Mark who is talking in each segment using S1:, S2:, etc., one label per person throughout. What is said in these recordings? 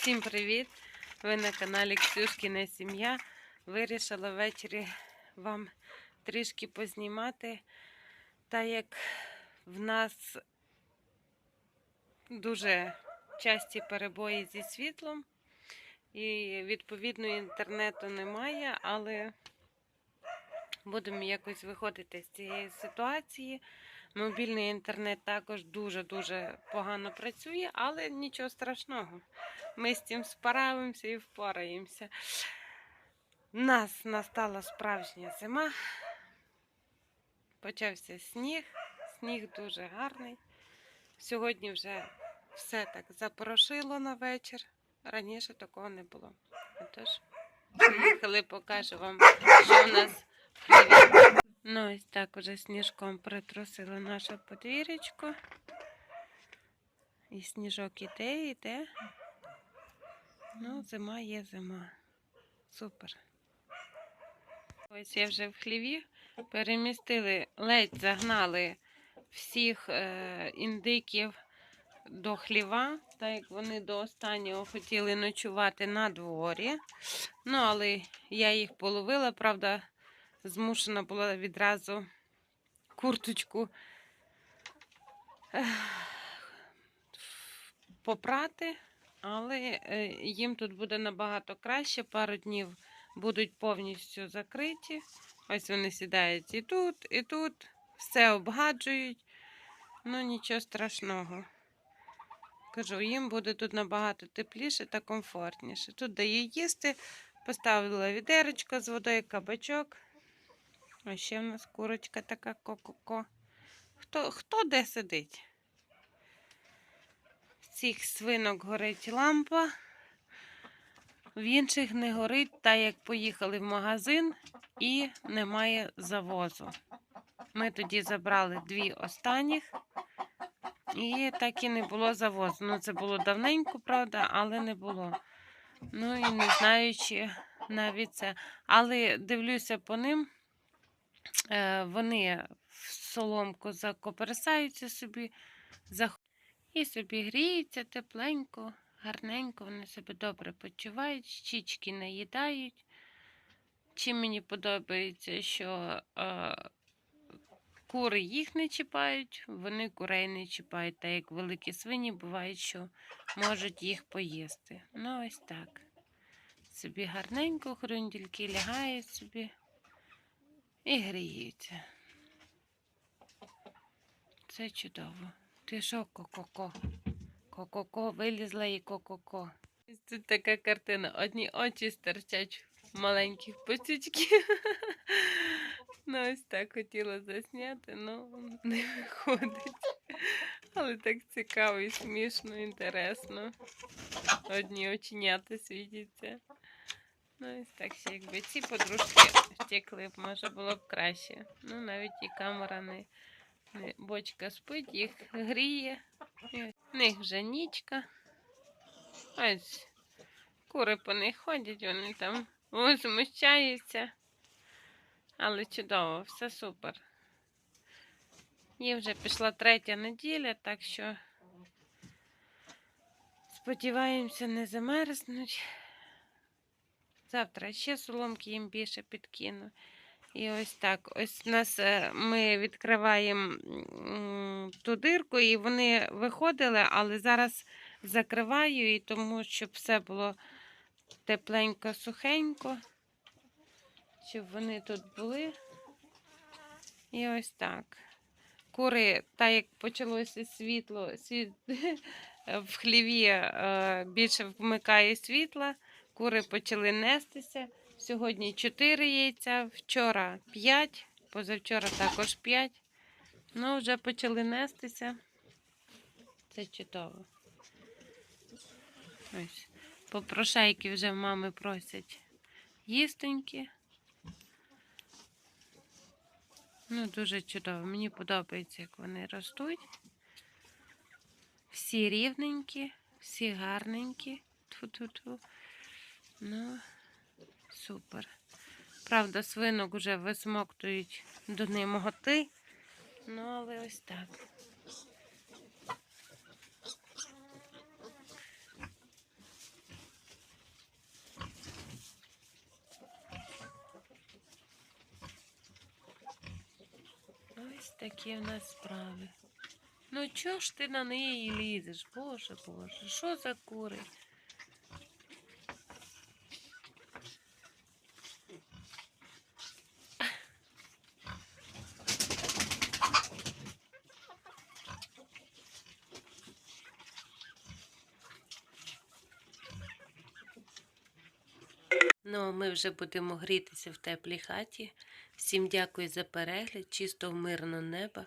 S1: Всім привіт! Ви на каналі Ксюшкіна Сім'я. Вирішила ввечері вам трішки познімати, так як в нас дуже часті перебої зі світлом, і відповідно інтернету немає, але будемо якось виходити з цієї ситуації. Мобільний інтернет також дуже-дуже погано працює, але нічого страшного. Ми з цим справимося і впораємося. У нас настала справжня зима. Почався сніг. Сніг дуже гарний. Сьогодні вже все так запорошило на вечір. Раніше такого не було. Отож, приїхали, покажу вам, що в нас в. Ну, ось так уже сніжком притрусили наше подвір'ячко. І сніжок іде, іде. Ну, зима є зима. Супер. Ось я вже в хліві. Перемістили, ледь загнали всіх е, індиків до хліва, так як вони до останнього хотіли ночувати на дворі. Ну, але я їх половила, правда, змушена була відразу курточку попрати, але е, їм тут буде набагато краще. Пару днів будуть повністю закриті. Ось вони сідають і тут, і тут, все обгаджують. Ну, нічого страшного. Кажу, їм буде тут набагато тепліше та комфортніше. Тут даю їсти, поставила відерочко з водою, кабачок. А ще в нас курочка така ко-ко-ко. Хто, хто де сидить? Цих свинок горить лампа, в інших не горить, так як поїхали в магазин і немає завозу. Ми тоді забрали дві останніх, і так і не було завозу. Ну, це було давненько, правда, але не було. Ну і не знаю, чи навіть це. Але дивлюся по ним. Е, Вони в соломку закоперсаються собі і собі гріються тепленько, гарненько, вони себе добре почувають, щічки наїдають. Чим мені подобається, що е, кури їх не чіпають, вони курей не чіпають, так як великі свині бувають, що можуть їх поїсти. Ну, ось так. Собі гарненько, хрундільки лягають собі і гріються. Це чудово. Ти ко-ко-ко? Ко-ко-ко, вилізла і ко-ко-ко. Тут така картина. Одні очі стирчать маленьких пацючків. Ну, ось так хотіла засняти, ну не виходить. Але так цікаво і смішно, інтересно. Одні оченята світяться. Ну, ось так якби ці подружки втекли б, може було б краще. Ну, навіть і камера не бочка спить, їх гріє. В них вже нічка. Ось кури по них ходять, вони там возмущаються. Але чудово, все супер. Їм вже пішла третя неділя, так що сподіваємося, не замерзнуть. Завтра ще соломки їм більше підкину. І ось так. Ось нас е, ми відкриваємо ту дирку, і вони виходили, але зараз закриваю, і тому, щоб все було тепленько, сухенько, щоб вони тут були. І ось так. Кури, так як почалося світло, світ... в хліві е, більше вмикає світла. Кури почали нестися. Сьогодні 4 яйця, вчора 5, позавчора також 5. Ну, вже почали нестися. Це чудово. Ось. Попрошайки вже мами просять їстоньки. Ну, дуже чудово. Мені подобається, як вони ростуть. Всі рівненькі, всі гарненькі. Ту-ту-ту. Ну, Супер. Правда, свинок вже висмоктують до немоготи. Ну, але ось так. Ось такі в нас справи. Ну чого ж ти на неї лізеш? Боже Боже, що за кури? Ну, а ми вже будемо грітися в теплій хаті. Всім дякую за перегляд, чисто мирно неба,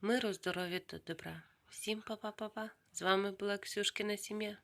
S1: миру, здоров'я та добра. Всім па-па-па-па. З вами була Ксюшкина сім'я.